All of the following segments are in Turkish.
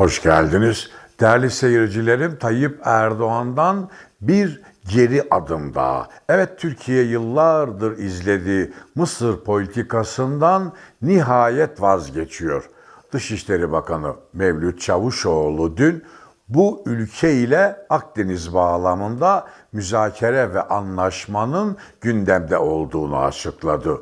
Hoş geldiniz. Değerli seyircilerim Tayyip Erdoğan'dan bir geri adım daha. Evet Türkiye yıllardır izlediği Mısır politikasından nihayet vazgeçiyor. Dışişleri Bakanı Mevlüt Çavuşoğlu dün bu ülke ile Akdeniz bağlamında müzakere ve anlaşmanın gündemde olduğunu açıkladı.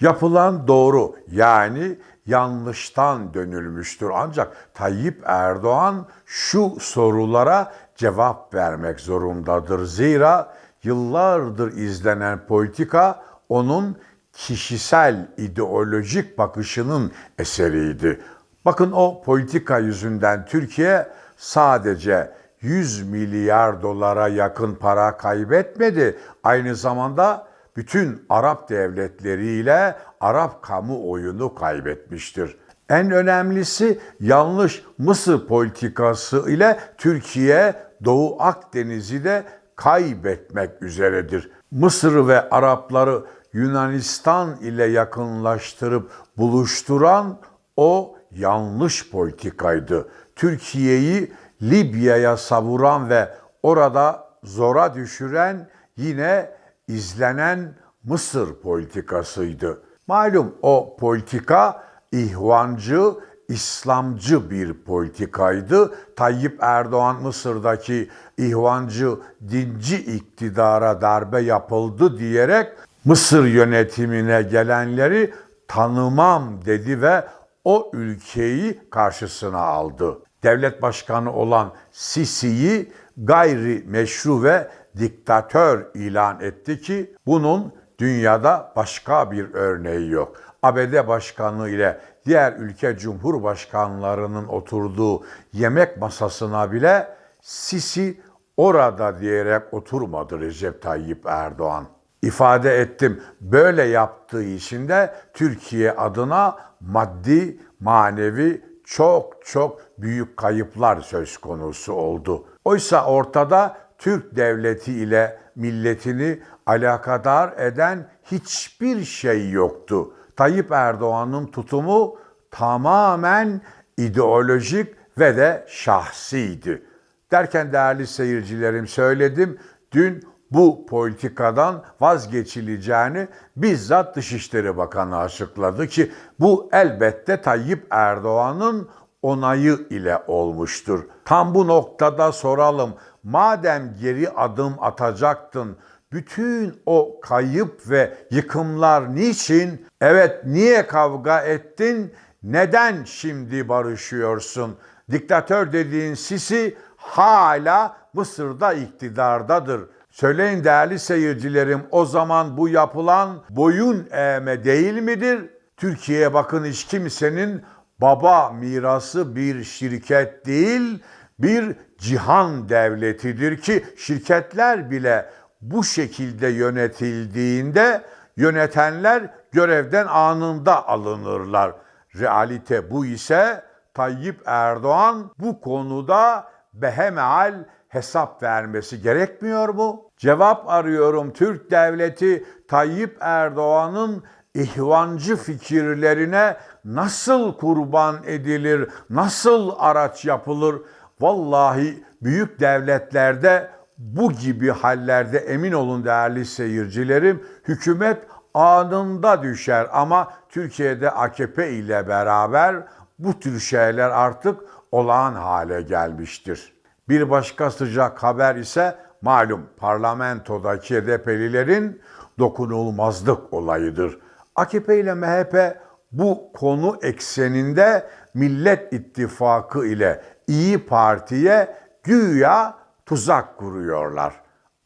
Yapılan doğru yani yanlıştan dönülmüştür. Ancak Tayyip Erdoğan şu sorulara cevap vermek zorundadır. Zira yıllardır izlenen politika onun kişisel ideolojik bakışının eseriydi. Bakın o politika yüzünden Türkiye sadece 100 milyar dolara yakın para kaybetmedi. Aynı zamanda bütün Arap devletleriyle Arap kamuoyunu kaybetmiştir. En önemlisi yanlış Mısır politikası ile Türkiye Doğu Akdeniz'i de kaybetmek üzeredir. Mısır ve Arapları Yunanistan ile yakınlaştırıp buluşturan o yanlış politikaydı. Türkiye'yi Libya'ya savuran ve orada zora düşüren yine izlenen Mısır politikasıydı. Malum o politika ihvancı, İslamcı bir politikaydı. Tayyip Erdoğan Mısır'daki ihvancı dinci iktidara darbe yapıldı diyerek Mısır yönetimine gelenleri tanımam dedi ve o ülkeyi karşısına aldı. Devlet başkanı olan Sisi'yi gayri meşru ve diktatör ilan etti ki bunun dünyada başka bir örneği yok. ABD Başkanı ile diğer ülke cumhurbaşkanlarının oturduğu yemek masasına bile Sisi orada diyerek oturmadı Recep Tayyip Erdoğan. İfade ettim. Böyle yaptığı için de Türkiye adına maddi, manevi çok çok büyük kayıplar söz konusu oldu. Oysa ortada Türk devleti ile milletini alakadar eden hiçbir şey yoktu. Tayyip Erdoğan'ın tutumu tamamen ideolojik ve de şahsiydi. Derken değerli seyircilerim söyledim, dün bu politikadan vazgeçileceğini bizzat Dışişleri Bakanı açıkladı ki bu elbette Tayyip Erdoğan'ın onayı ile olmuştur. Tam bu noktada soralım. Madem geri adım atacaktın, bütün o kayıp ve yıkımlar niçin? Evet, niye kavga ettin? Neden şimdi barışıyorsun? Diktatör dediğin Sisi hala Mısır'da iktidardadır. Söyleyin değerli seyircilerim o zaman bu yapılan boyun eğme değil midir? Türkiye'ye bakın hiç kimsenin baba mirası bir şirket değil, bir cihan devletidir ki şirketler bile bu şekilde yönetildiğinde yönetenler görevden anında alınırlar. Realite bu ise Tayyip Erdoğan bu konuda behemeal hesap vermesi gerekmiyor mu? Cevap arıyorum Türk devleti Tayyip Erdoğan'ın ihvancı fikirlerine nasıl kurban edilir, nasıl araç yapılır? Vallahi büyük devletlerde bu gibi hallerde emin olun değerli seyircilerim hükümet anında düşer ama Türkiye'de AKP ile beraber bu tür şeyler artık olağan hale gelmiştir. Bir başka sıcak haber ise malum parlamentodaki HDP'lilerin dokunulmazlık olayıdır. AKP ile MHP bu konu ekseninde Millet İttifakı ile İyi Parti'ye güya tuzak kuruyorlar.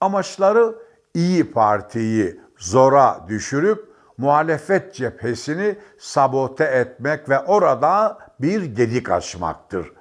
Amaçları İyi Parti'yi zora düşürüp muhalefet cephesini sabote etmek ve orada bir gedik açmaktır.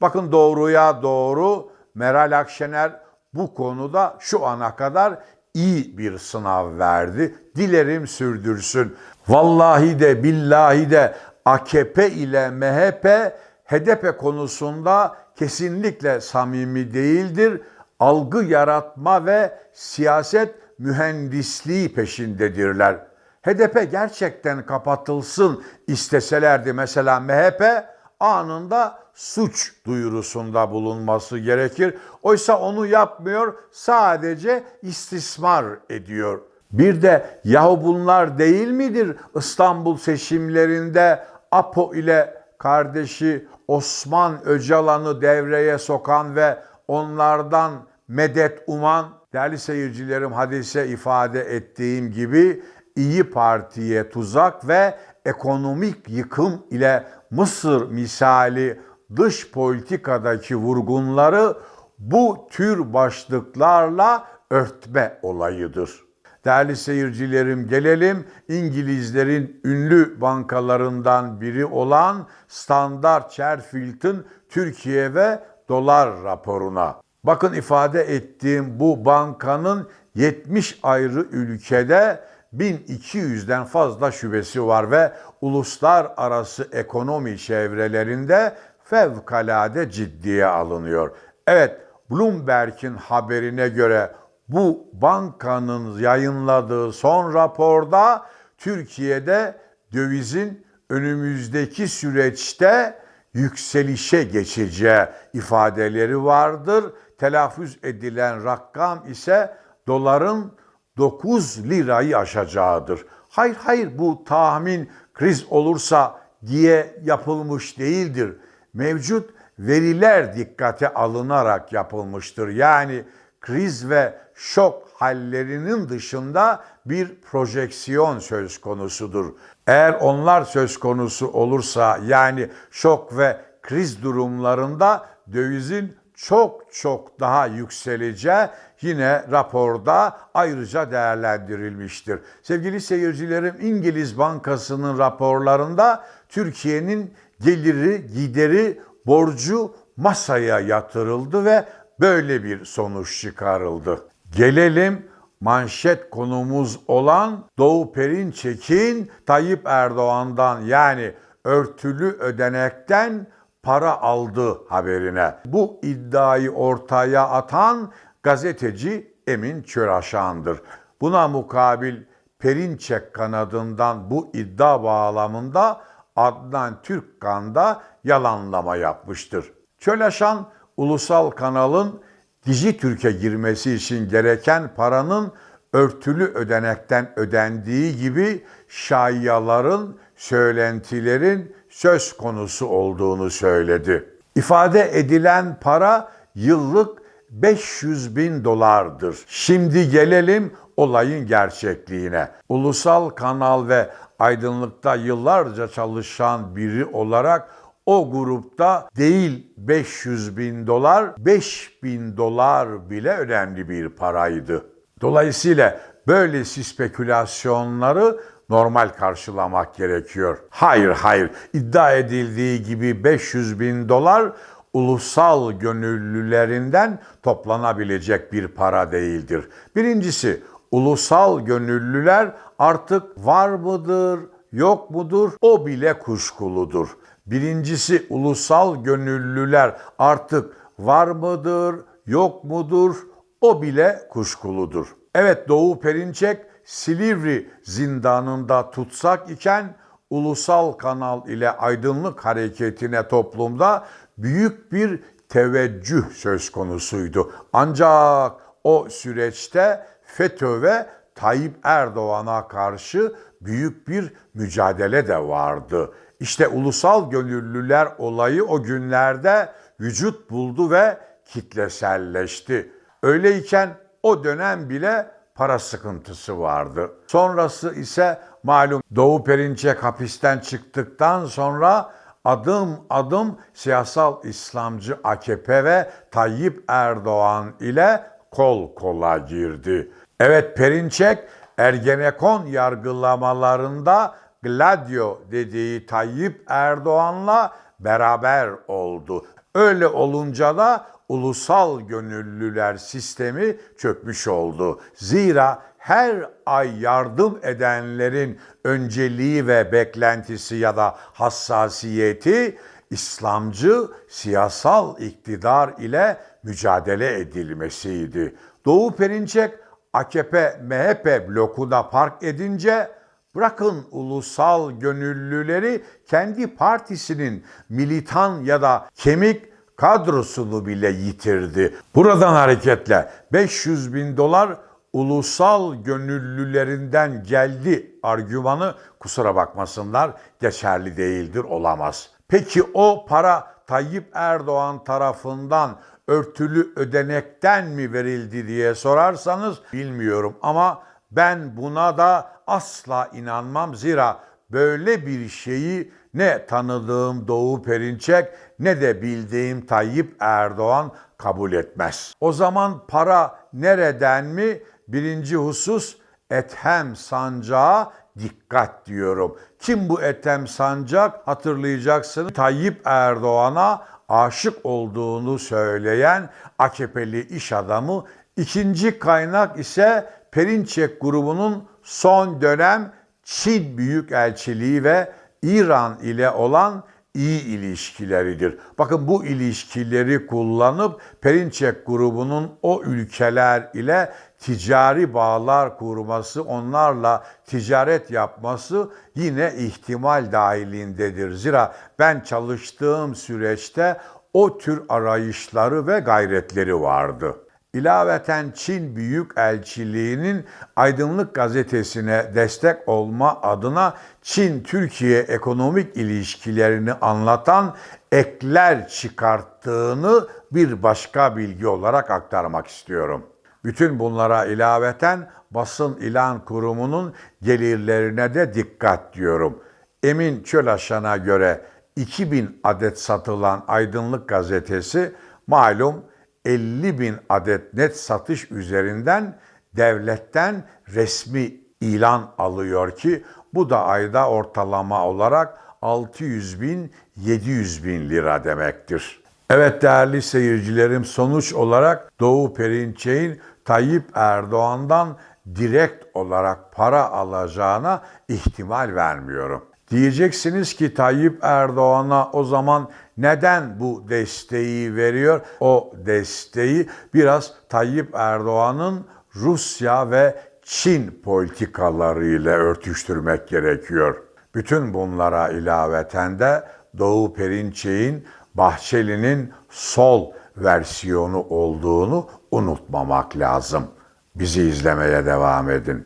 Bakın doğruya doğru Meral Akşener bu konuda şu ana kadar iyi bir sınav verdi. Dilerim sürdürsün. Vallahi de billahi de AKP ile MHP HDP konusunda kesinlikle samimi değildir. Algı yaratma ve siyaset mühendisliği peşindedirler. HDP gerçekten kapatılsın isteselerdi mesela MHP anında suç duyurusunda bulunması gerekir. Oysa onu yapmıyor, sadece istismar ediyor. Bir de yahu bunlar değil midir İstanbul seçimlerinde APO ile kardeşi Osman Öcalan'ı devreye sokan ve onlardan medet uman, değerli seyircilerim hadise ifade ettiğim gibi İyi Parti'ye tuzak ve ekonomik yıkım ile Mısır misali dış politikadaki vurgunları bu tür başlıklarla örtme olayıdır. Değerli seyircilerim gelelim İngilizlerin ünlü bankalarından biri olan Standard Chartered'in Türkiye ve dolar raporuna. Bakın ifade ettiğim bu bankanın 70 ayrı ülkede 1200'den fazla şubesi var ve uluslararası ekonomi çevrelerinde fevkalade ciddiye alınıyor. Evet, Bloomberg'in haberine göre bu bankanın yayınladığı son raporda Türkiye'de dövizin önümüzdeki süreçte yükselişe geçeceği ifadeleri vardır. Telaffuz edilen rakam ise doların 9 lirayı aşacağıdır. Hayır hayır bu tahmin kriz olursa diye yapılmış değildir. Mevcut veriler dikkate alınarak yapılmıştır. Yani kriz ve şok hallerinin dışında bir projeksiyon söz konusudur. Eğer onlar söz konusu olursa yani şok ve kriz durumlarında dövizin çok çok daha yükseleceği yine raporda ayrıca değerlendirilmiştir. Sevgili seyircilerim İngiliz Bankası'nın raporlarında Türkiye'nin geliri, gideri, borcu masaya yatırıldı ve böyle bir sonuç çıkarıldı. Gelelim manşet konumuz olan Doğu Perinçek'in Tayyip Erdoğan'dan yani örtülü ödenekten para aldı haberine. Bu iddiayı ortaya atan gazeteci Emin Çöraşan'dır. Buna mukabil Perinçek kanadından bu iddia bağlamında Adnan Türkkan da yalanlama yapmıştır. Çölaşan ulusal kanalın Dijitürk'e girmesi için gereken paranın örtülü ödenekten ödendiği gibi şayiaların, söylentilerin söz konusu olduğunu söyledi. İfade edilen para yıllık 500 bin dolardır. Şimdi gelelim olayın gerçekliğine. Ulusal kanal ve aydınlıkta yıllarca çalışan biri olarak o grupta değil 500 bin dolar, 5 bin dolar bile önemli bir paraydı. Dolayısıyla böylesi spekülasyonları normal karşılamak gerekiyor. Hayır hayır iddia edildiği gibi 500 bin dolar ulusal gönüllülerinden toplanabilecek bir para değildir. Birincisi ulusal gönüllüler artık var mıdır, yok mudur o bile kuşkuludur. Birincisi ulusal gönüllüler artık var mıdır, yok mudur o bile kuşkuludur. Evet Doğu Perinçek Silivri zindanında tutsak iken ulusal kanal ile aydınlık hareketine toplumda büyük bir teveccüh söz konusuydu. Ancak o süreçte FETÖ ve Tayyip Erdoğan'a karşı büyük bir mücadele de vardı. İşte ulusal gönüllüler olayı o günlerde vücut buldu ve kitleselleşti. Öyleyken o dönem bile para sıkıntısı vardı. Sonrası ise malum Doğu Perinçek hapisten çıktıktan sonra adım adım siyasal İslamcı AKP ve Tayyip Erdoğan ile kol kola girdi. Evet Perinçek Ergenekon yargılamalarında Gladio dediği Tayyip Erdoğan'la beraber oldu. Öyle olunca da ulusal gönüllüler sistemi çökmüş oldu. Zira her ay yardım edenlerin önceliği ve beklentisi ya da hassasiyeti İslamcı siyasal iktidar ile mücadele edilmesiydi. Doğu Perinçek AKP MHP blokuna park edince Bırakın ulusal gönüllüleri kendi partisinin militan ya da kemik kadrosunu bile yitirdi. Buradan hareketle 500 bin dolar ulusal gönüllülerinden geldi argümanı kusura bakmasınlar geçerli değildir olamaz. Peki o para Tayyip Erdoğan tarafından örtülü ödenekten mi verildi diye sorarsanız bilmiyorum ama ben buna da asla inanmam zira böyle bir şeyi ne tanıdığım Doğu Perinçek ne de bildiğim Tayyip Erdoğan kabul etmez. O zaman para nereden mi? Birinci husus Ethem Sancağı dikkat diyorum. Kim bu Ethem Sancak? Hatırlayacaksınız Tayyip Erdoğan'a aşık olduğunu söyleyen AKP'li iş adamı. İkinci kaynak ise Perinçek grubunun son dönem Çin Büyükelçiliği ve İran ile olan iyi ilişkileridir. Bakın bu ilişkileri kullanıp Perinçek grubunun o ülkeler ile ticari bağlar kurması, onlarla ticaret yapması yine ihtimal dahilindedir. Zira ben çalıştığım süreçte o tür arayışları ve gayretleri vardı. İlaveten Çin Büyükelçiliği'nin Aydınlık Gazetesi'ne destek olma adına Çin-Türkiye ekonomik ilişkilerini anlatan ekler çıkarttığını bir başka bilgi olarak aktarmak istiyorum. Bütün bunlara ilaveten basın ilan kurumunun gelirlerine de dikkat diyorum. Emin Çölaşan'a göre 2000 adet satılan Aydınlık Gazetesi malum 50 bin adet net satış üzerinden devletten resmi ilan alıyor ki bu da ayda ortalama olarak 600 bin 700 bin lira demektir. Evet değerli seyircilerim sonuç olarak Doğu Perinçek'in Tayyip Erdoğan'dan direkt olarak para alacağına ihtimal vermiyorum. Diyeceksiniz ki Tayyip Erdoğan'a o zaman neden bu desteği veriyor? O desteği biraz Tayyip Erdoğan'ın Rusya ve Çin politikalarıyla örtüştürmek gerekiyor. Bütün bunlara ilaveten de Doğu Perinçek'in Bahçeli'nin sol versiyonu olduğunu unutmamak lazım. Bizi izlemeye devam edin.